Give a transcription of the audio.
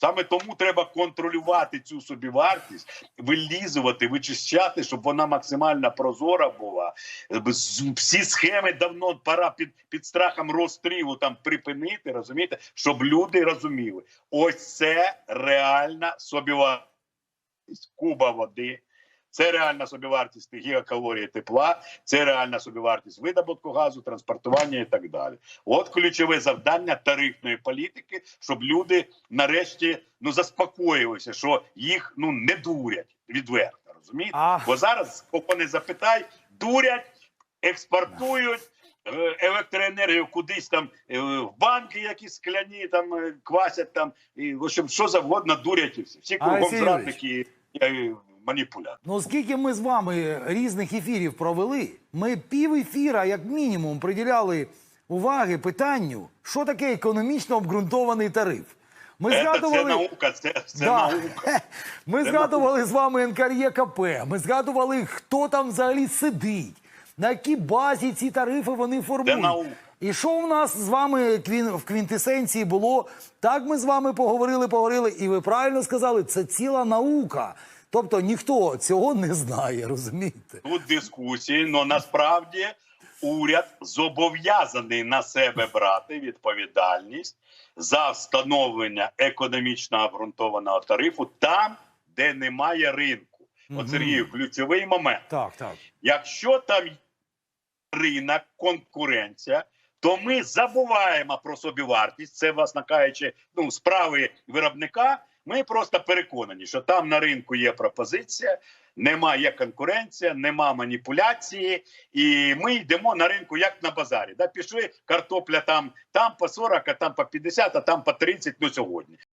Саме тому треба контролювати цю собівартість, вилізувати, вичищати, щоб вона максимально прозора була. Всі схеми давно пора під, під страхом розстрілу там припинити, розумієте, щоб люди розуміли, ось це реальна собівартість куба води. Це реальна собівартість гігакалорії тепла, це реальна собівартість видобутку газу, транспортування і так далі. От ключове завдання тарифної політики, щоб люди нарешті ну заспокоїлися, що їх ну не дурять відверто. Розумієте? А. Бо зараз, кого не запитай, дурять, експортують. е, Електроенергію кудись там е, в банки якісь скляні там е, квасять там і в общем, що завгодно дурять і всі. Всі кругом зрадники і. Ну, скільки ми з вами різних ефірів провели, ми пів ефіра, як мінімум, приділяли уваги питанню, що таке економічно обґрунтований тариф. Ми Це, це згадували. наука, це, це Да. наука. Ми Це згадували з вами НКРЄКП, ми згадували, хто там взагалі сидить, на якій базі ці тарифи вони формують. наука. І що в нас з вами в квінтесенції було? Так ми з вами поговорили, поговорили, і ви правильно сказали, це ціла наука. Тобто ніхто цього не знає, розумієте? Тут дискусії, але насправді уряд зобов'язаний на себе брати відповідальність за встановлення економічно обґрунтованого тарифу там, де немає ринку. От Сергію, ключовий момент. Так, так. Якщо там ринок, конкуренція, то ми забуваємо про собівартість. Це, власне ну, справи виробника. Ми просто переконані, що там на ринку є пропозиція, немає конкуренція, нема маніпуляції, і ми йдемо на ринку як на базарі. Да, пішли картопля там, там по 40, а там по 50, а там по 30, ну сьогодні.